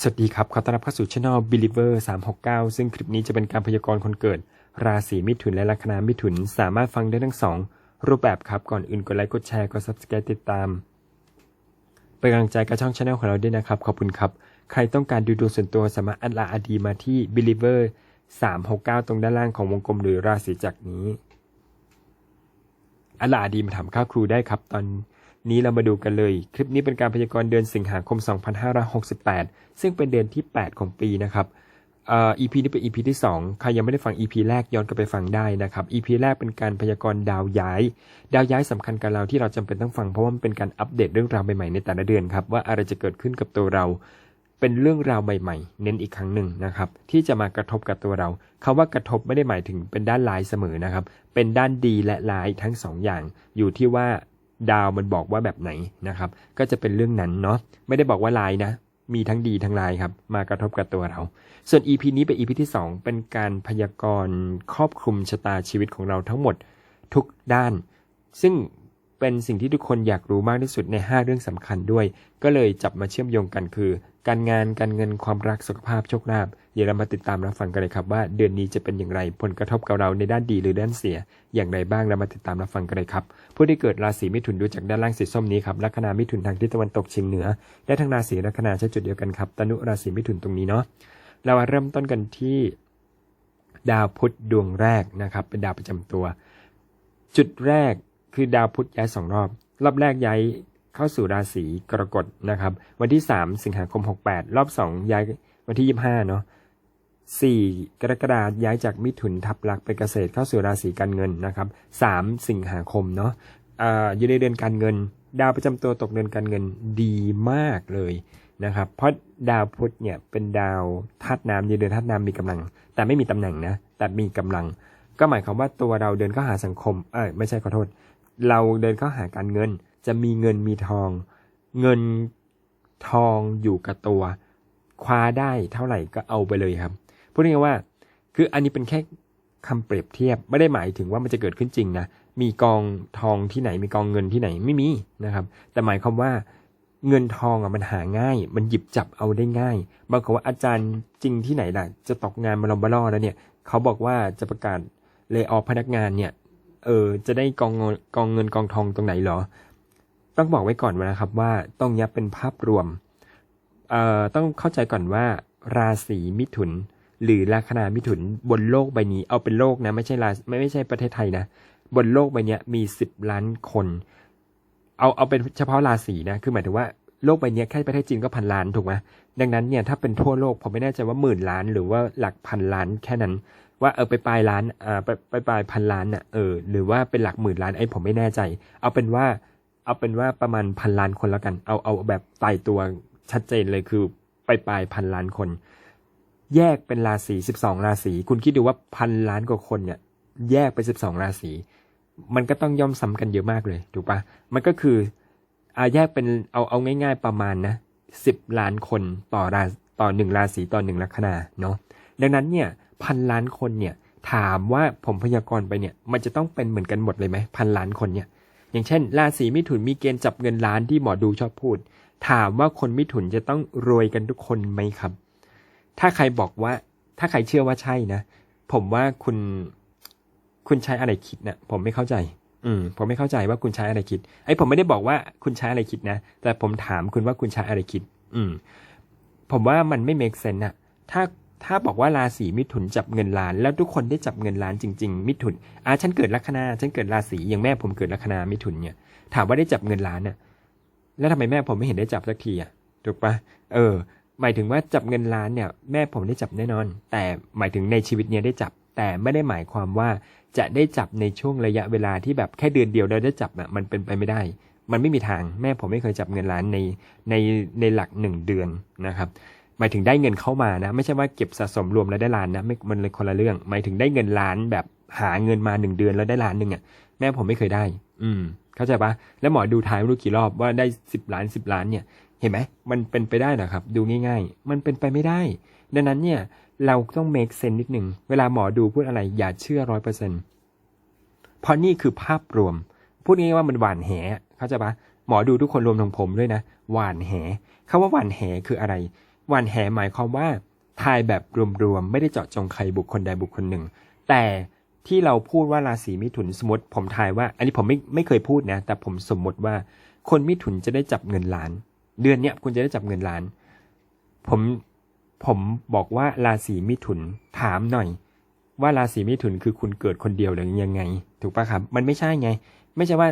สวัสดีครับ ขอต้อนรับเข้าสู่ channel Believer 369 ซึ่งคลิปนี้จะเป็นการพยากรณ์คนเกิด ราศีมิถุนและลัคนามิถุน สามารถฟังได้ทั้งสองรูปแบบครับ ก่อนอื่นกดไลค์ กดแชร์ กด subscribe ติดตาม เป็นกำลังใจกับช่อง channel ของเราด้วยนะครับ ขอบคุณครับ ใครต้องการดูดวงส่วนตัวสามารถอัดลาอดีมาที่ Believer 369 ตรงด้านล่างของวงกลมหรือราศีจักรนี้อัลลาดีมาถามข้าครูได้ครับ ตอน นี้เรามาดูกันเลย คลิปนี้เป็นการพยากรณ์เดือนสิงหาคม 2568 ซึ่งเป็นเดือนที่ 8 ของปีนะครับเอ่อ EP นี้เป็น EP ที่ 2 ใครยังไม่ได้ฟัง EP แรกย้อนกลับไปฟังได้นะครับ EP แรกเป็นการพยากรณ์ดาวย้าย ดาวย้ายสำคัญกับเราที่เราจำเป็นต้องฟังเพราะว่ามันเป็นการอัปเดตเรื่องราวใหม่ๆในแต่ละเดือนครับว่าอะไรจะเกิดขึ้นกับตัวเรา เป็นเรื่องราวใหม่ๆ เน้นอีกครั้งหนึ่งนะครับที่จะมากระทบกับตัวเราคาว่ากระทบไม่ได้หมายถึงเป็นด้านร้ายเสมอนะครับเป็นด้านดีและร้ายทั้งสออย่าง อยู่ที่ว่า ดาวมันบอกว่าแบบไหนนะครับ ก็จะเป็นเรื่องนั้นเนาะไม่ได้บอกว่าลายนะ มีทั้งดีทั้งลายครับ มากระทบกับตัวเรา ส่วน EP นี้เป็น EP ที่ 2 เป็นการพยากรณ์ครอบคลุมชะตาชีวิตของเราทั้งหมดทุกด้าน ซึ่งเป็นสิ่งที่ทุกคนอยากรู้มากที่สุดใน 5 เรื่องสำคัญด้วย ก็เลยจับมาเชื่อมโยงกันคือ การงานการเงินความรักสุขภาพโชคลาภเดี๋ยวเรามาติดตามรับฟังกันเลยครับว่าเดือนนี้จะเป็นอย่างไรผลกระทบกับเราในด้านดีหรือด้านเสีย อย่างไรบ้างเรามาติดตามรับฟังกันเลยครับผู้ที่เกิดราศีมิถุนดูจากด้านล่างสีส้มนี้ครับลัคนามิถุนทางทิศตะวันตกเฉียงเหนือและทางราศีลัคนาใช้จุดเดียวกันครับตนุราศีมิถุนตรงนี้เนาะเรามาเริ่มต้นกันที่ดาวพุธดวงแรกนะครับ เป็นดาวประจำตัว จุดแรกคือดาวพุธย้ายสองรอบ รอบแรกย้าย เข้าสู่ราศีกรกฎนะครับ วันที่ 3 สิงหาคม 68 รอบ 2 ย้ายวันที่ 25 เนาะ4 กรกฎาคมย้ายจากมิถุนทับลักไปเกษตรเข้าสู่ราศีการเงินนะครับ3สิงหาคมเนาะอ่าอยู่ในเดือนการเงิน ดาวประจำตัวตกเดือนการเงินดีมากเลยนะครับเพราะดาวพุธเนี่ยเป็นดาวธาตุน้ำอยู่เดือนธาตุน้ำมีกำลัง แต่ไม่มีตำแหน่งนะแต่มีกำลัง ก็หมายความว่าตัวเราเดินเข้าหาสังคมเออไม่ใช่ขอโทษ เราเดินเข้าหาการเงิน จะมีเงินมีทอง เงินทองอยู่กับตัว คว้าได้เท่าไหร่ก็เอาไปเลยครับพูดง่ายๆว่า คืออันนี้เป็นแค่คำเปรียบเทียบไม่ได้หมายถึงว่ามันจะเกิดขึ้นจริงนะมีกองทองที่ไหนมีกองเงินที่ไหนไม่มีนะครับ แต่หมายความว่าเงินทองอะมันหาง่าย มันหยิบจับเอาได้ง่ายบางคนว่าอาจารย์จริงที่ไหนล่ะ จะตกงานมาลอมบล่อแล้วเนี่ยเขาบอกว่าจะประกาศเล y off พนักงานเนี่ย เออจะได้กองเงินกองเงินกองทองตรงไหนหรอ ต้องบอกไว้ก่อนนะครับว่าต้องยับเป็นภาพรวม เอ่อต้องเข้าใจก่อนว่า ราศีมิถุน หรือลัคนามิถุนบนโลกใบนี้เอาเป็นโลกนะไม่ใช่ราไม่ไม่ใช่ประเทศไทยนะ บนโลกใบนี้มีสิบล้านคน เอาเอาเป็นเฉพาะราศีนะคือหมายถึงว่าโลกใบนี้แค่ประเทศจีนก็พันล้านถูกไหมดังนั้นเนี่ยถ้าเป็นทั่วโลกผมไม่แน่ใจว่าหมื่นล้าน หรือว่าหลักพันล้านแค่นั้น ว่าเออไปปลายล้านอ่าไปไปปลายพันล้านน่ะเออหรือว่าเป็นหลักหมื่นล้านไอ้ผมไม่แน่ใจ เอาเป็นว่า เอาเป็นว่าประมาณพันล้านคนแล้วกัน เอาเอาแบบตายตัวชัดเจนเลยคือไปปลายพันล้านคน แยกเป็นราศีสิบสองราศีคุณคิดดูว่าพันล้านกว่าคนเนี่ย แยกไปสิบสองราศีมันก็ต้องย่อมซ้ำกันเยอะมากเลยถูกปะมันก็คืออาแยกเป็นเอาเอาง่าย ๆประมาณนะสิบล้านคนต่อราต่อหนึ่งราศีต่อหนึ่งลัคนาเนาะดังนั้นเนี่ยพันล้านคนเนี่ยถามว่าผมพยากรณ์ไปเนี่ย มันจะต้องเป็นเหมือนกันหมดเลยไหมพันล้านคนเนี่ย อย่างเช่น ราศีมิถุนมีเกณฑ์จับเงินล้านที่หมอดูชอบพูด ถามว่าคนมิถุนจะต้องรวยกันทุกคนไหมครับ ถ้าใครบอกว่า ถ้าใครเชื่อว่าใช่นะ ผมว่าคุณคุณใช้อะไรคิดนะผมไม่เข้าใจ อืม ผมไม่เข้าใจว่าคุณใช้อะไรคิด ไอ้ผมไม่ได้บอกว่าคุณใช้อะไรคิดนะ แต่ผมถามคุณว่าคุณใช้อะไรคิด อืม ผมว่ามันไม่ make sense อะถ้า ถ้าบอกว่าราศีมิถุนจับเงินล้าน แล้วทุกคนได้จับเงินล้านจริง ๆ มิถุนอะฉันเกิดลัคนาฉันเกิดราศีอย่างแม่ผมเกิดลัคนามิถุนเนี่ย ถามว่าได้จับเงินล้านน่ะ แล้วทำไมแม่ผมไม่เห็นได้จับสักทีอะถูกปะเออ หมายถึงว่าจับเงินล้านเนี่ย แม่ผมได้จับแน่นอน แต่หมายถึงในชีวิตเนี้ยได้จับ แต่ไม่ได้หมายความว่าจะได้จับในช่วงระยะเวลาที่แบบแค่เดือนเดียวเราได้จับอะมันเป็นไปไม่ได้ มันไม่มีทางแม่ผมไม่เคยจับเงินล้านในในในหลักหนึ่งเดือนนะครับ หมายถึงได้เงินเข้ามานะ ไม่ใช่ว่าเก็บสะสมรวมแล้วได้ล้านนะไม่มันเลยคนละเรื่อง หมายถึงได้เงินล้านแบบหาเงินมาหนึ่งเดือนแล้วได้ล้านหนึ่งอะแม่ผมไม่เคยได้ อืม เข้าใจปะแล้วหมอดูทายไม่รู้กี่รอบว่าได้สิบล้านสิบล้านเนี่ย เห็นไหมมันเป็นไปได้หรอครับ ดูง่าย ๆ มันเป็นไปไม่ได้ ดังนั้นเนี่ย เราต้อง make sense นิดหนึ่งเวลาหมอดูพูดอะไรอย่าเชื่อร้อยเปอร์เซ็นต์เพราะนี่คือภาพรวม พูดง่ายๆว่ามันหวานแหเข้าใจปะหมอดูทุกคนรวมถึงผมด้วยนะหวานแหคำว่าหวานแหคืออะไร วันแห่หมายความว่าทายแบบรวมๆ ไม่ได้เจาะจงใครบุคคลใดบุคคลหนึ่ง แต่ที่เราพูดว่าราศีมิถุนสมมติ ผมทายว่า อันนี้ผมไม่ไม่เคยพูดนะ แต่ผมสมมติว่า คนมิถุนจะได้จับเงินล้าน เดือนเนี้ยคุณจะได้จับเงินล้าน ผมผมบอกว่าราศีมิถุนถามหน่อย ว่าราศีมิถุนคือคุณเกิดคนเดียวหรือยังไง ถูกปะครับ มันไม่ใช่ไง ไม่ใช่ว่า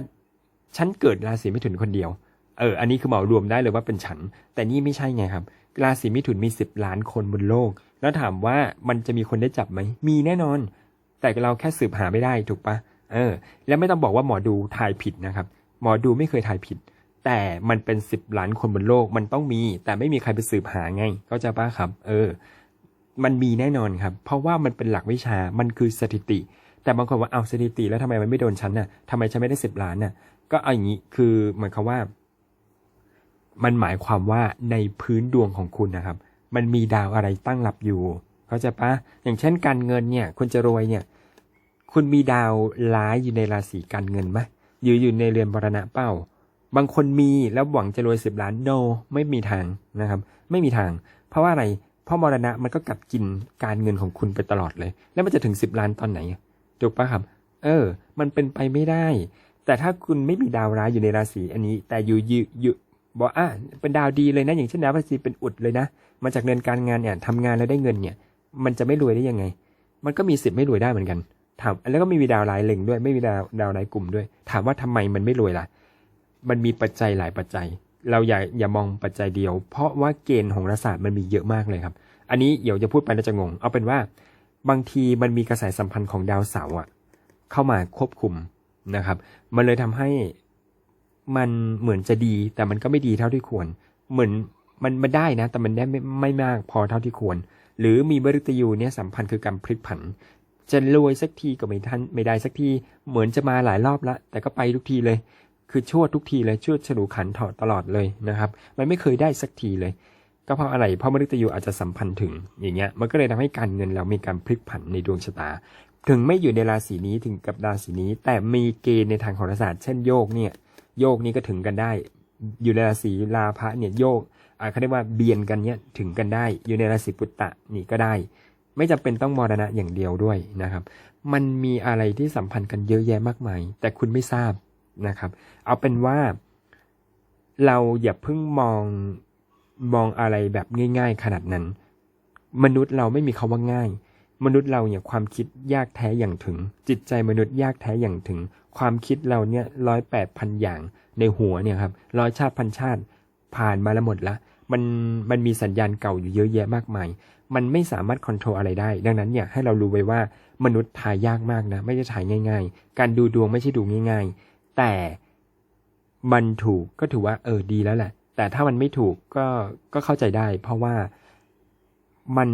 ฉันเกิดราศีมิถุนคนเดียว เออ อันนี้คือเหมารวมได้เลยว่าเป็นฉัน แต่นี่ไม่ใช่ไงครับ ราศีมิถุนมีสิบล้านคนบนโลก แล้วถามว่ามันจะมีคนได้จับไหม มีแน่นอน แต่เราแค่สืบหาไม่ได้ถูกปะเออ แล้วไม่ต้องบอกว่าหมอดูทายผิดนะครับ หมอดูไม่เคยทายผิด แต่มันเป็นสิบล้านคนบนโลก มันต้องมี แต่ไม่มีใครไปสืบหาไงเข้าใจปะครับ เออ มันมีแน่นอนครับ เพราะว่ามันเป็นหลักวิชา มันคือสถิติ แต่บางคนว่าเอาสถิติแล้วทำไมมันไม่โดนฉันน่ะทำไมฉันไม่ได้สิบล้านน่ะ ก็เอาอย่างนี้ คือหมายความว่า มันหมายความว่าในพื้นดวงของคุณนะครับ มันมีดาวอะไรตั้งหลับอยู่ เข้าใจปะอย่างเช่นการเงินเนี่ยคุณจะรวยเนี่ย คุณมีดาวร้ายอยู่ในราศีการเงินไหมอยู่อยู่ในเรือนบรณะเป้า บางคนมีแล้วหวังจะรวยสิบล้าน no ไม่มีทางนะครับ ไม่มีทาง เพราะว่าอะไรเพราะมรณะมันก็กัดกินการเงินของคุณไปตลอดเลย แล้วมันจะถึงสิบล้านตอนไหนถูกปะครับ เออ มันเป็นไปไม่ได้แต่ถ้าคุณไม่มีดาวร้ายอยู่ในราศีอันนี้ แต่อยู่อยู่อยู่ บอกอะเป็นดาวดีเลยนะ อย่างเช่นดาวพฤหัสเป็นอุดเลยนะ มาจากเงินการงานเนี่ยทำงานแล้วได้เงินเนี่ย มันจะไม่รวยได้ยังไง มันก็มีสิทธิ์ไม่รวยได้เหมือนกัน ถามแล้วก็ไม่มีดาวร้ายเล็งด้วย ไม่มีดาวดาวร้ายกลุ่มด้วย ถามว่าทำไมมันไม่รวยล่ะ มันมีปัจจัยหลายปัจจัย เราอย่าอย่ามองปัจจัยเดียว เพราะว่าเกณฑ์ของรศาสตร์มันมีเยอะมากเลยครับ อันนี้เดี๋ยวจะพูดไปแล้วจะงง เอาเป็นว่า บางทีมันมีกระแสสัมพันธ์ของดาวเสาร์อะเข้ามาควบคุมนะครับ มันเลยทำให้ มันเหมือนจะดีแต่มันก็ไม่ดีเท่าที่ควร เหมือนมันมันได้นะ แต่มันได้ไม่ไม่มากพอเท่าที่ควร หรือมีมฤตยูเนี่ยสัมพันธ์คือการพลิกผัน จะรวยสักทีก็ไม่ทันไม่ได้สักทีเหมือนจะมาหลายรอบละแต่ก็ไปทุกทีเลย คือชั่วทุกทีเลยชั่วฉลูขันถอดตลอดเลยนะครับ มันไม่เคยได้สักทีเลย ก็เพราะอะไรเพราะมฤตยูอาจจะสัมพันธ์ถึงอย่างเงี้ยมันก็เลยทำให้การเงินเรามีการพลิกผันในดวงชะตา ถึงไม่อยู่ในราศีนี้ถึงกับราศีนี้ แต่มีเกณฑ์ในทางโหราศาสตร์เช่นโยกเนี่ย โยกนี้ก็ถึงกันได้ อยู่ในราศีลาภะเนี่ยโยกอาเขาเรียกว่าเบียนกันเนี่ยถึงกันได้ อยู่ในราศีปุตตะนี่ก็ได้ ไม่จำเป็นต้องมรณะอย่างเดียวด้วยนะครับ มันมีอะไรที่สัมพันธ์กันเยอะแยะมากมาย แต่คุณไม่ทราบนะครับ เอาเป็นว่า เราอย่าเพิ่งมองมองอะไรแบบง่าย ๆ ขนาดนั้น มนุษย์เราไม่มีคาว่าง่าย มนุษย์เราเนี่ยความคิดยากแท้อย่างถึง จิตใจมนุษย์ยากแท้อย่างถึง ความคิดเราเนี่ยร้อยแปดพันอย่างในหัวเนี่ยครับร้อยชาติพันชาติผ่านมาแล้วหมดละมันมันมีสัญญาณเก่าอยู่เยอะแยะมากมาย มันไม่สามารถควบคุมอะไรได้ ดังนั้นเนี่ยให้เรารู้ไว้ว่ามนุษย์ทายยากมากนะ ไม่ใช่ทายง่าย ๆ การดูดวงไม่ใช่ดูง่าย ๆ แต่มันถูกก็ถือว่าเออดีแล้วแหละ แต่ถ้ามันไม่ถูกก็ก็เข้าใจได้ เพราะว่ามัน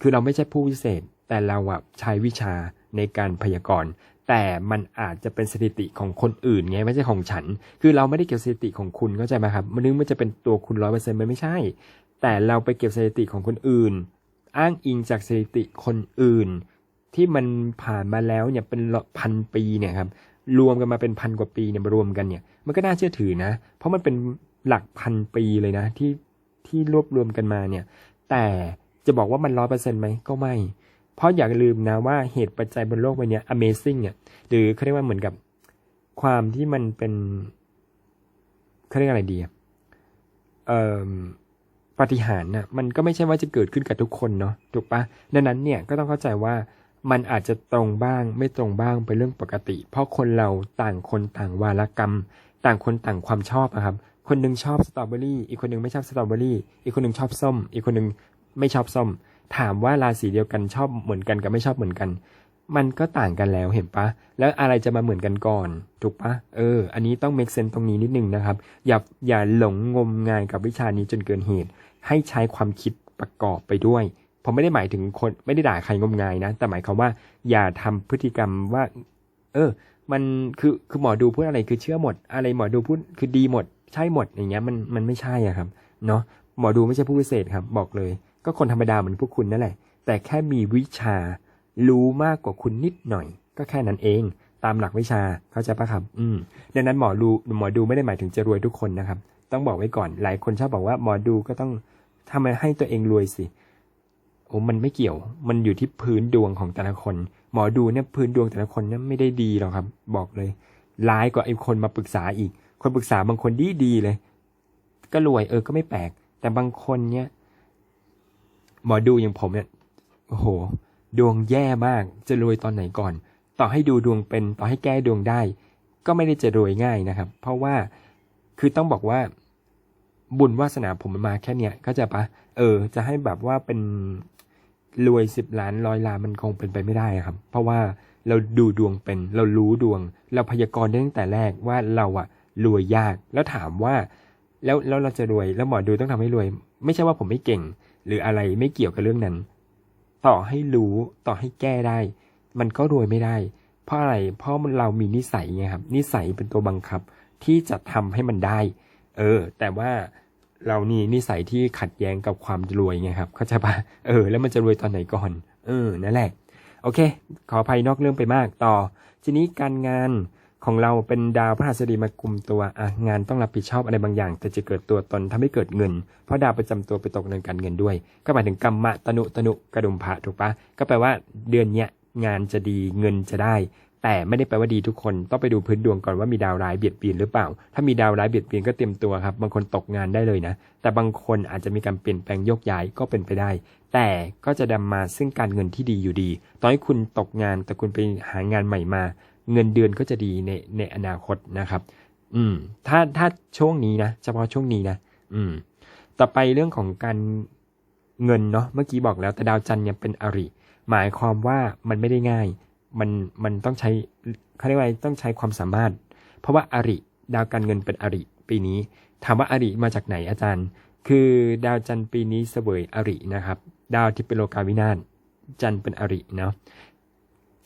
คือเราไม่ใช่ผู้วิเศษ แต่เราอะใช้วิชาในการพยากรณ์ แต่มันอาจจะเป็นสถิติของคนอื่นไงไม่ใช่ของฉัน คือเราไม่ได้เก็บสถิติของคุณเข้าใจไหมครับ มันนึกมันจะเป็นตัวคุณร้อยเปอร์เซ็นต์มันไม่ใช่ แต่เราไปเก็บสถิติของคนอื่น อ้างอิงจากสถิติคนอื่น ที่มันผ่านมาแล้วเนี่ยเป็นพันปีเนี่ยครับรวมกันมาเป็นพันกว่าปีเนี่ยมารวมกันเนี่ย มันก็น่าเชื่อถือนะ เพราะมันเป็นหลักพันปีเลยนะที่ที่รวบรวมกันมาเนี่ย แต่จะบอกว่ามันร้อยเปอร์เซ็นต์ไหมก็ไม่ เพราะอย่าลืมนะว่าเหตุปัจจัยบนโลกใบนี้ amazing เนี่ยหรือเขาเรียกว่าเหมือนกับความที่มันเป็นเขาเรียกอะไรดีเอ่อปฏิหารย์น่ะมันก็ไม่ใช่ว่าจะเกิดขึ้นกับทุกคนเนาะถูกปะดังนั้นเนี่ยก็ต้องเข้าใจว่ามันอาจจะตรงบ้าง ไม่ตรงบ้างเป็นเรื่องปกติ เพราะคนเราต่างคนต่างวาลกรรม ต่างคนต่างความชอบอะครับ คนหนึงชอบสตรอเบอรี่อีกคนหนึงไม่ชอบสตรอเบอรี่อีกคนหนึงชอบส้ม อีกคนหนึงไม่ชอบส้ม ถามว่าราศีเดียวกันชอบเหมือนกันกับไม่ชอบเหมือนกัน มันก็ต่างกันแล้วเห็นปะแล้วอะไรจะมาเหมือนกันก่อน ถูกปะเออ อันนี้ต้อง make sense ตรงนี้นิดนึงนะครับ อย่าอย่าหลงงมงายกับวิชานี้จนเกินเหตุ ให้ใช้ความคิดประกอบไปด้วยผมไม่ได้หมายถึงคนไม่ได้ด่าใครงมงายนะ แต่หมายความว่าอย่าทำพฤติกรรมว่า เออ มันคือคือหมอดูพูดอะไรคือเชื่อหมด อะไรหมอดูพูดคือดีหมด ใช่หมดอย่างเงี้ยมันมันไม่ใช่อะครับเนาะหมอดูไม่ใช่ผู้พิเศษครับ บอกเลย ก็คนธรรมดาเหมือนพวกคุณนั่นแหละ แต่แค่มีวิชา รู้มากกว่าคุณนิดหน่อย ก็แค่นั้นเอง ตามหลักวิชาเข้าใจปะครับ อืมดังนั้นหมอดูหมอดูไม่ได้หมายถึงจะรวยทุกคนนะครับ ต้องบอกไว้ก่อน หลายคนชอบบอกว่าหมอดูก็ต้องทำให้ตัวเองรวยสิโอ้มันไม่เกี่ยว มันอยู่ที่พื้นดวงของแต่ละคน หมอดูเนี่ยพื้นดวงแต่ละคนเนี่ยไม่ได้ดีหรอกครับ บอกเลย ร้ายกว่าไอ้คนมาปรึกษาอีก คนปรึกษาบางคนดีดีเลย ก็รวยเออก็ไม่แปลก แต่บางคนเนี่ย หมอดูอย่างผมเนี่ยโอ้โห ดวงแย่มากจะรวยตอนไหนก่อน ต่อให้ดูดวงเป็นต่อให้แก้ดวงได้ ก็ไม่ได้จะรวยง่ายนะครับ เพราะว่าคือต้องบอกว่า บุญวาสนาผมมันมาแค่เนี้ยก็จะปะเออ จะให้แบบว่าเป็นรวยสิบล้านร้อยล้านมันคงเป็นไปไม่ได้ครับ เพราะว่าเราดูดวงเป็น เรารู้ดวง เราพยากรณ์ได้ตั้งแต่แรกว่าเราอะรวยยากแล้วถามว่า แล้วแล้วเราจะรวยแล้วหมอดูต้องทำให้รวย ไม่ใช่ว่าผมไม่เก่ง หรืออะไรไม่เกี่ยวกับเรื่องนั้น ต่อให้รู้ต่อให้แก้ได้ มันก็รวยไม่ได้ เพราะอะไรเพราะเรามีนิสัยไงครับ นิสัยเป็นตัวบังคับที่จะทำให้มันได้ เออ แต่ว่าเรานี่นิสัยที่ขัดแย้งกับความรวยไงครับ เข้าใจปะเออ แล้วมันจะรวยตอนไหนก่อน เออ นั่นแหละ โอเค ขออภัยนอกเรื่องไปมากต่อ ทีนี้การงาน ของเราเป็นดาวพระหัสบดีมากลุ่มตัวอะงานต้องรับผิดชอบอะไรบางอย่าง แต่จะเกิดตัวตนทำให้เกิดเงิน เพราะดาวประจำตัวไปตกในการเงินด้วย ก็หมายถึงกรรมะตนุตนุกระดุมพระถูกปะก็แปลว่าเดือนเนี้ยงานจะดีเงินจะได้ แต่ไม่ได้แปลว่าดีทุกคนต้องไปดูพื้นดวงก่อนว่ามีดาวร้ายเบียดเบียนหรือเปล่า ถ้ามีดาวร้ายเบียดเบียนก็เตรียมตัวครับบางคนตกงานได้เลยนะ แต่บางคนอาจจะมีการเปลี่ยนแปลงโยกย้ายก็เป็นไปได้ แต่ก็จะนำมาซึ่งการเงินที่ดีอยู่ดีตอนที่คุณตกงานแต่คุณไปหางานใหม่มา เงินเดือนก็จะดีในในอนาคตนะครับ อืม ถ้าถ้าช่วงนี้นะเฉพาะช่วงนี้นะอืม ต่อไปเรื่องของการเงินเนาะเมื่อกี้บอกแล้วแต่ดาวจันทร์เนี่ยเป็นอริ หมายความว่ามันไม่ได้ง่าย มันมันต้องใช้เขาเรียกว่าต้องใช้ความสามารถ เพราะว่าอริดาวการเงินเป็นอริปีนี้ ถามว่าอริมาจากไหนอาจารย์ คือดาวจันทร์ปีนี้เสวยอรินะครับ ดาวที่เป็นโลกาวินาศจันทร์เป็นอริเนาะ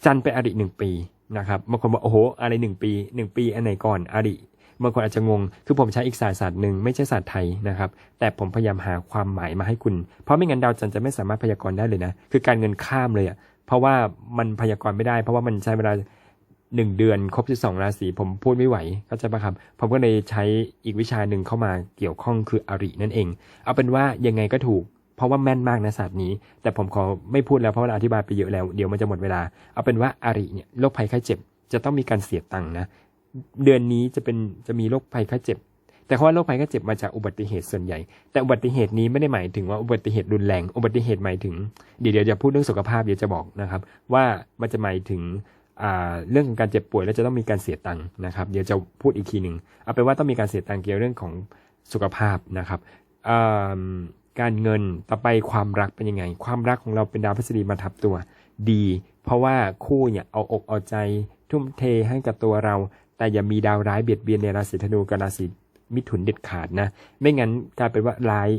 จันทร์เป็นอริหนึ่งปี นะครับบางคนบอกโอ้โหอะไรหนึ่งปีหนึ่งปีอันไหนก่อนอริบางคนอาจจะงง คือผมใช้อีกศาสตร์ศาสตร์หนึ่งไม่ใช่ศาสตร์ไทยนะครับ แต่ผมพยายามหาความหมายมาให้คุณ เพราะไม่งั้นดาวจันทร์จะไม่สามารถพยากรณ์ได้เลยนะ คือการเงินข้ามเลยอะเพราะว่ามันพยากรณ์ไม่ได้ เพราะว่ามันใช้เวลาหนึ่งเดือนครบที่สองราศีผมพูดไม่ไหวเข้าใจปะครับ ผมก็เลยใช้อีกวิชาหนึ่งเข้ามาเกี่ยวข้องคืออรินั่นเอง เอาเป็นว่ายังไงก็ถูก เพราะว่าแม่นมากนะศาสตร์นี้ แต่ผมขอไม่พูดแล้วเพราะว่าอธิบายไปเยอะแล้วเดี๋ยวมันจะหมดเวลา เอาเป็นว่าอาริเนี่ยโรคภัยไข้เจ็บ จะต้องมีการเสียตังค์นะ เดือนนี้จะเป็นจะมีโรคภัยไข้เจ็บ แต่เพราะว่าโรคภัยไข้เจ็บมาจากอุบัติเหตุส่วนใหญ่ แต่อุบัติเหตุนี้ไม่ได้หมายถึงว่าอุบัติเหตุรุนแรง อุบัติเหตุหมายถึงเดี๋ยวเดี๋ยวจะพูดเรื่องสุขภาพเดี๋ยวจะบอกนะครับ ว่ามันจะหมายถึงเรื่องของการเจ็บป่วยแล้วจะต้องมีการเสียตังค์นะครับ เดี๋ยวจะพูดอีกทีหนึ่งเอาเป็นว่าต้องมีการเสียตังค์เกี่ยวเรื่องของสุขภาพนะครับ การเงินต่อไปความรักเป็นยังไง ความรักของเราเป็นดาวพฤษฎีมาทับตัวดี เพราะว่าคู่เนี่ยเอาอกเอาใจ ทุ่มเทให้กับตัวเรา แต่อย่ามีดาวร้ายเบียดเบียนในราศีธนูกับราศีมิถุนเด็ดขาดนะ ไม่งั้นกลายเป็นว่าร้าย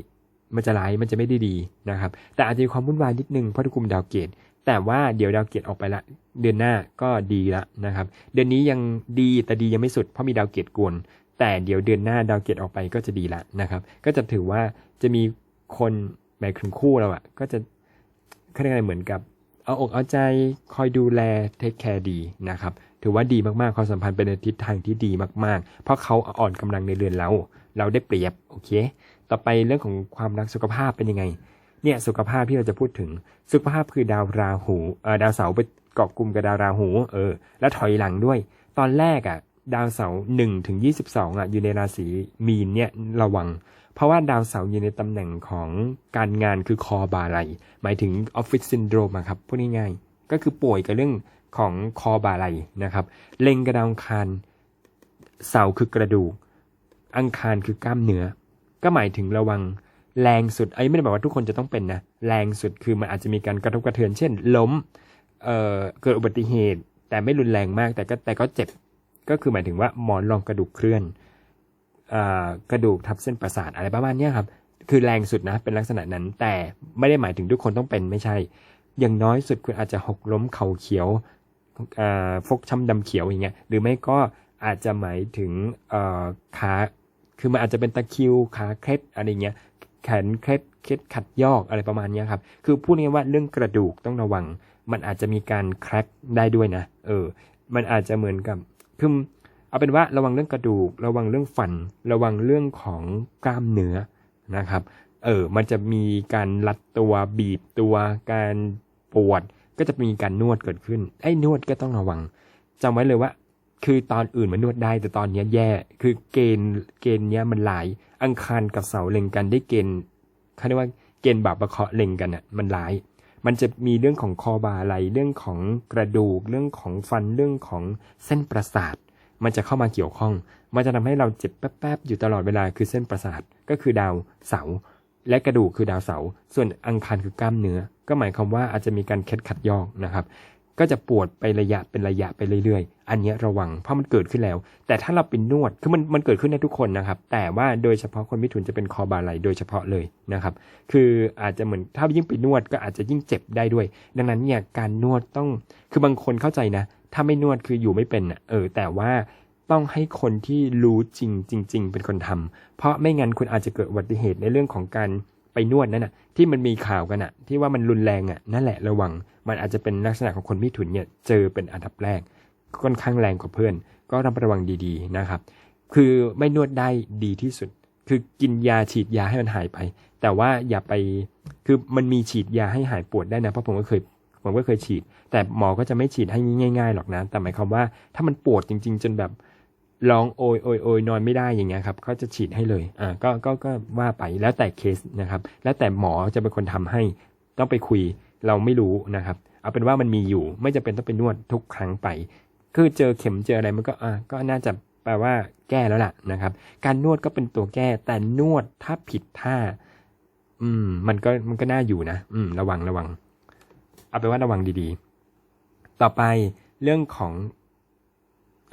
มันจะร้ายมันจะไม่ได้ดีนะครับ แต่อาจจะมีความวุ่นวายนิดนึงเพราะทุกุมดาวเกตแต่ว่าเดี๋ยวดาวเกตออกไปละ เดือนหน้าก็ดีละนะครับ เดือนนี้ยังดีแต่ดียังไม่สุดเพราะมีดาวเกตกวนแต่เดี๋ยวเดือนหน้าดาวเกตออกไปก็จะดีละนะครับ ก็จะถือว่าจะมี คนหมายถึงคู่เราอะก็จะเขาเรียกอะไรเหมือนกับ เอาอกเอาใจคอยดูแลเทคแคร์ดีนะครับ ถือว่าดีมากๆความสัมพันธ์เป็นในทิศทางที่ดีมากๆ เพราะเขาอ่อนกำลังในเรือนเรา เราได้เปรียบโอเค ต่อไปเรื่องของความรักสุขภาพเป็นยังไง เนี่ยสุขภาพที่เราจะพูดถึงสุขภาพคือดาวราหูเออดาวเสาร์ไปเกาะกลุ่มกับดาวราหูเออแล้วถอยหลังด้วย ตอนแรกอะดาวเสาร์หนึ่งถึงยี่สิบสองอะอยู่ในราศีมีนเนี่ยระวัง เพราะว่าดาวเสาร์อยู่ในตำแหน่งของการงานคือคอบาไหลหมายถึงออฟฟิศซินโดรมครับพูดง่ายๆก็คือป่วยกับเรื่องของคอบาไหลนะครับ เล็งกระดาวอังคารเสาร์คือกระดูก อังคารคือกล้ามเนื้อ ก็หมายถึงระวังแรงสุดไอ้ไม่ได้บอกว่าทุกคนจะต้องเป็นนะแรงสุดคือมันอาจจะมีการกระทบกระเทือน เช่น ล้มเเกิดอุบัติเหตุ แต่ไม่รุนแรงมากแต่ก็แต่ก็เจ็บก็คือหมายถึงว่าหมอนรองกระดูกเคลื่อน กระดูกทับเส้นประสาทอะไรประมาณนี้ครับ คือแรงสุดนะเป็นลักษณะนั้น แต่ไม่ได้หมายถึงทุกคนต้องเป็นไม่ใช่ อย่างน้อยสุดคุณอาจจะหกล้มเข่าเขียวฟกช้ำดำเขียวอย่างเงี้ย หรือไม่ก็อาจจะหมายถึงขา คือมันอาจจะเป็นตะคิวขาเคล็ดอะไรเงี้ย แขนเคล็ดเคล็ดขัดยอกอะไรประมาณนี้ครับ คือพูดง่ายว่าเรื่องกระดูกต้องระวัง มันอาจจะมีการแคร็กได้ด้วยนะ เออ มันอาจจะเหมือนกับคือ เอาเป็นว่าระวังเรื่องกระดูก ระวังเรื่องฟัน ระวังเรื่องของกล้ามเนื้อนะครับ เออ มันจะมีการรัดตัวบีบตัว การปวด ก็จะมีการนวดเกิดขึ้น ไอ้นวดก็ต้องระวังจำไว้เลยว่า คือตอนอื่นมันนวดได้ แต่ตอนนี้แย่ คือเกณฑ์ เกณฑ์เนี้ยมันหลาย อังคารกับเสาเล็งกันได้เกณฑ์เขาเรียกว่าเกณฑ์บาปประเคาะเล็งกันอะ มันหลาย มันจะมีเรื่องของคอบาไหล เรื่องของกระดูก เรื่องของฟัน เรื่องของเส้นประสาท มันจะเข้ามาเกี่ยวข้อง มันจะทำให้เราเจ็บแป๊บๆอยู่ตลอดเวลาคือเส้นประสาทก็คือดาวเสา และกระดูกคือดาวเสา ส่วนอังคารคือกล้ามเนื้อ ก็หมายความว่าอาจจะมีการเคล็ดขัดยอกนะครับ ก็จะปวดไประยะเป็นระยะไปเรื่อยๆ อันนี้ระวังเพราะมันเกิดขึ้นแล้ว แต่ถ้าเราเป็นนวดคือมันมันเกิดขึ้นได้ทุกคนนะครับ แต่ว่าโดยเฉพาะคนมิถุนจะเป็นคอบาไหลโดยเฉพาะเลยนะครับ คืออาจจะเหมือนถ้ายิ่งไปนวดก็อาจจะยิ่งเจ็บได้ด้วย ดังนั้นเนี่ยการนวดต้องคือบางคนเข้าใจนะ ถ้าไม่นวดคืออยู่ไม่เป็นอะเออ แต่ว่าต้องให้คนที่รู้จริงจริง ๆ เป็นคนทำเพราะไม่งั้นคุณอาจจะเกิดอุบัติเหตุในเรื่องของการไปนวดนั่นน่ะ ที่มันมีข่าวกันอะ ที่ว่ามันรุนแรงอะนั่นแหละระวัง มันอาจจะเป็นลักษณะของคนมิถุนเนี่ยเจอเป็นอันดับแรกค่อนข้างแรงกว่าเพื่อน ก็ระมัดระวังดีๆนะครับ คือไม่นวดได้ดีที่สุด คือกินยาฉีดยาให้มันหายไป แต่ว่าอย่าไปคือมันมีฉีดยาให้หายปวดได้นะเพราะผมก็เคย ผมก็เคยฉีด แต่หมอก็จะไม่ฉีดให้ง่าย ๆ หรอกนะ แต่หมายความว่าถ้ามันปวดจริง ๆ จนแบบร้องโอยโอยโอยนอนไม่ได้อย่างเงี้ยครับเขาจะฉีดให้เลยอ่าก็ก็ก็ว่าไปแล้วแต่เคสนะครับ แล้วแต่หมอจะเป็นคนทำให้ต้องไปคุยเราไม่รู้นะครับ เอาเป็นว่ามันมีอยู่ไม่จำเป็นต้องไปนวดทุกครั้งไป คือเจอเข็มเจออะไรมันก็อ่าก็น่าจะแปลว่าแก้แล้วล่ะนะครับ การนวดก็เป็นตัวแก้ แต่นวดถ้าผิดท่า อืม มันก็มันก็น่าอยู่นะ อืม ระวังระวัง เอาเป็นว่าระวังดีๆ ต่อไปเรื่องของ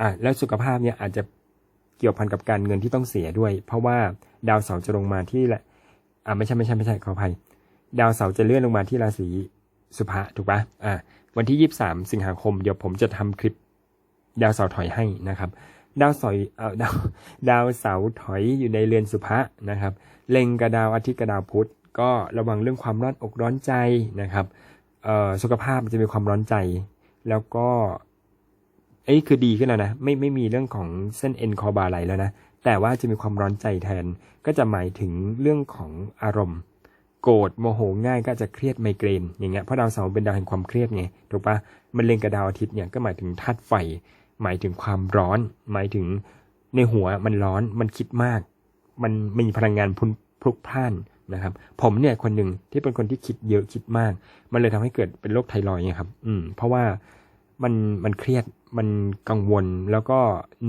อะแล้วสุขภาพเนี่ยอาจจะเกี่ยวพันกับการเงินที่ต้องเสียด้วย เพราะว่าดาวเสาร์จะลงมาที่ละอ่าไม่ใช่ไม่ใช่ไม่ใช่ขออภัย ดาวเสาร์จะเลื่อนลงมาที่ราศีสุภะถูกปะอ่าวันที่ยี่สามสิงหาคม เดี๋ยวผมจะทำคลิป ดาวเสาร์ถอยให้นะครับ ดาวเสาร์เอ่อดาวดาวเสาร์ถอยอยู่ในเรือนสุภะนะครับ เล็งกับดาวอาทิตย์กับดาวพุธก็ระวังเรื่องความร้อนอกร้อนใจนะครับ สุขภาพมันจะมีความร้อนใจ แล้วก็เอ้ยคือดีขึ้นแล้วนะไม่ไม่มีเรื่องของเส้นเอ็นคอบาไหลแล้วนะแต่ว่าจะมีความร้อนใจแทน ก็จะหมายถึงเรื่องของอารมณ์ โกรธโมโหง่ายก็จะเครียดไมเกรนอย่างเงี้ยเพราะดาวเสาร์เป็นดาวแห่งความเครียดไงถูกปะมันเล็งกับดาวอาทิตย์เนี่ยก็หมายถึงธาตุไฟ หมายถึงความร้อน หมายถึงในหัวมันร้อนมันคิดมาก มันมีพลังงานพลุนพลุกพล่าน นะครับ ผมเนี่ยคนหนึ่งที่เป็นคนที่คิดเยอะคิดมาก มันเลยทำให้เกิดเป็นโรคไทรอยด์ไงครับ อืม เพราะว่ามันมันเครียดมันกังวลแล้วก็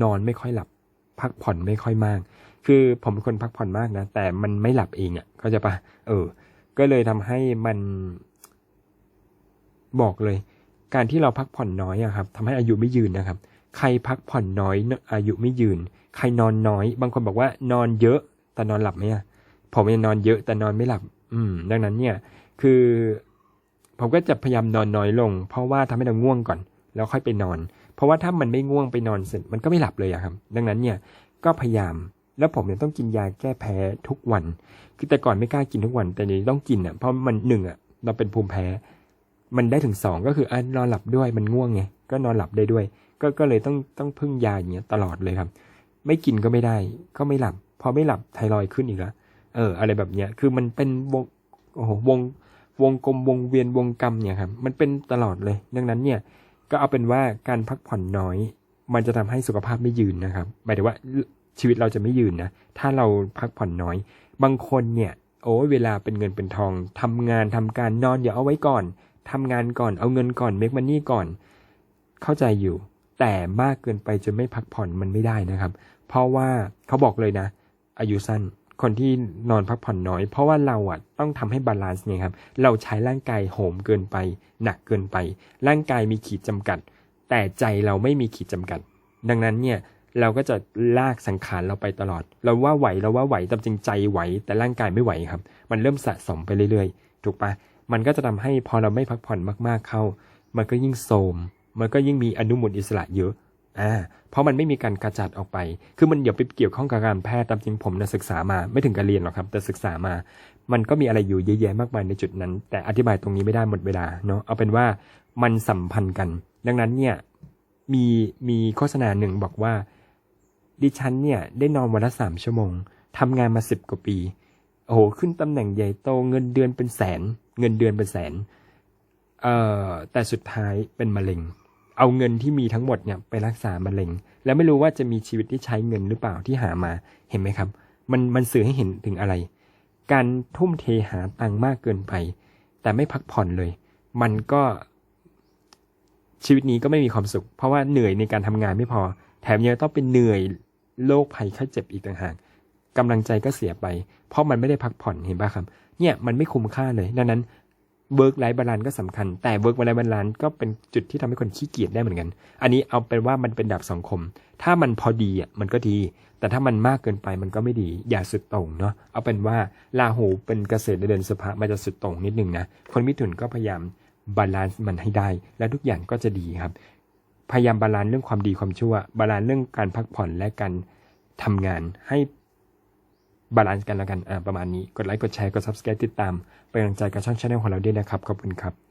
นอนไม่ค่อยหลับ พักผ่อนไม่ค่อยมาก คือผมเป็นคนพักผ่อนมากนะ แต่มันไม่หลับเองอะ่ะก็จะปะเออ ก็เลยทำให้มันบอกเลย การที่เราพักผ่อนน้อยอะครับทำให้อายุไม่ยืนนะครับ ใครพักผ่อนน้อยอายุไม่ยืน ใครนอนน้อย บางคนบอกว่านอนเยอะแต่นอนหลับไหมอะ ผมยังนอนเยอะแต่นอนไม่หลับ อืม ดังนั้นเนี่ย คือ ผมก็จะพยายามนอนน้อยลง เพราะว่าทำให้เราง่วงก่อน แล้วค่อยไปนอน เพราะว่าถ้ามันไม่ง่วงไปนอนเสร็จมันก็ไม่หลับเลยอะครับ ดังนั้นเนี่ย ก็พยายามแล้วผมเนี่ยต้องกินยาแก้แพ้ทุกวัน คือแต่ก่อนไม่กล้ากินทุกวัน แต่เดี๋ยวนี้ต้องกินอะ เพราะมันหนึ่งอะ เราเป็นภูมิแพ้ มันได้ถึงสองก็คืออะนอนหลับด้วยมันง่วงไง ก็นอนหลับได้ด้วย ก็ก็เลยต้องต้องพึ่งยาอย่างเงี้ยตลอดเลยครับ ไม่กินก็ไม่ได้ ก็ไม่หลับ พอไม่หลับไทรอยขึ้นอีกแล้ว เออ อะไรแบบเนี้ย คือมันเป็นวงโอ้โหวงวงกลมวงเวียนวงกรรมเนี่ยครับ มันเป็นตลอดเลย ดังนั้นเนี่ย ก็เอาเป็นว่าการพักผ่อนน้อย มันจะทำให้สุขภาพไม่ยืนนะครับ หมายถึงว่าชีวิตเราจะไม่ยืนนะ ถ้าเราพักผ่อนน้อย บางคนเนี่ย โอ้เวลาเป็นเงินเป็นทองทำงานทำการนอนอย่าเอาไว้ก่อนทำงานก่อน เอาเงินก่อน เมกมันนี่ก่อน เข้าใจอยู่ แต่มากเกินไปจนไม่พักผ่อนมันไม่ได้นะครับ เพราะว่าเขาบอกเลยนะ อายุสั้น คนที่นอนพักผ่อนน้อย เพราะว่าเราอะต้องทำให้บาลานซ์ไงครับ เราใช้ร่างกายโหมเกินไป หนักเกินไป ร่างกายมีขีดจำกัด แต่ใจเราไม่มีขีดจำกัด ดังนั้นเนี่ยเราก็จะลากสังขารเราไปตลอด เราว่าไหวเราว่าไหวแต่จริงใจไหว แต่ร่างกายไม่ไหวครับ มันเริ่มสะสมไปเรื่อยๆ ถูกปะมันก็จะทำให้พอเราไม่พักผ่อนมากๆเข้า มันก็ยิ่งโทรมมันก็ยิ่งมีอนุมูลอิสระเยอะ อ่าเพราะมันไม่มีการกระจัดออกไป คือมันอย่าไปเกี่ยวข้องกับการแพทย์ตามจริงผมนะศึกษามา ไม่ถึงการเรียนหรอกครับ แต่ศึกษามา มันก็มีอะไรอยู่เยอะแยะมากมายในจุดนั้น แต่อธิบายตรงนี้ไม่ได้หมดเวลาเนาะเอาเป็นว่ามันสัมพันธ์กัน ดังนั้นเนี่ยมีมีโฆษณาหนึ่งบอกว่า ดิฉันเนี่ยได้นอนวันละสามชั่วโมงทำงานมาสิบกว่าปี โอ้โห ขึ้นตำแหน่งใหญ่โตเงินเดือนเป็นแสน เงินเดือนเป็นแสน เอ่อ แต่สุดท้ายเป็นมะเร็ง เอาเงินที่มีทั้งหมดเนี่ยไปรักษามะเร็ง แล้วไม่รู้ว่าจะมีชีวิตที่ใช้เงินหรือเปล่าที่หามาเห็นไหมครับ มันมันสื่อให้เห็นถึงอะไร การทุ่มเทหาตังค์มากเกินไป แต่ไม่พักผ่อนเลย มันก็ชีวิตนี้ก็ไม่มีความสุข เพราะว่าเหนื่อยในการทำงานไม่พอ แถมยังต้องเป็นเหนื่อยโรคภัยไข้เจ็บอีกต่างหากกำลังใจก็เสียไป เพราะมันไม่ได้พักผ่อนเห็นป่ะครับ เนี่ยมันไม่คุ้มค่าเลยดังนั้น เวิร์กไลฟ์บาลานก็สำคัญ แต่เวิร์กไลฟ์บาลานก็เป็นจุดที่ทำให้คนขี้เกียจได้เหมือนกัน อันนี้เอาเป็นว่ามันเป็นดาบสองคม ถ้ามันพอดีอะมันก็ดี แต่ถ้ามันมากเกินไปมันก็ไม่ดี อย่าสุดโต่งเนาะ เอาเป็นว่าลาหูเป็นเกษตรเดือนสภะมันจะสุดโต่งนิดนึงนะ คนมิถุนก็พยายามบาลานซ์มันให้ได้ และทุกอย่างก็จะดีครับ พยายามบาลานซ์เรื่องความดีความชั่ว บาลานซ์เรื่องการพักผ่อนและการทำงานให้ บาลานซ์กันแล้วกันอ่าประมาณนี้ กดไลค์ กดแชร์ กด subscribe ติดตาม เป็นกำลังใจกับช่องชาแนลของเราด้วยนะครับ ขอบคุณครับ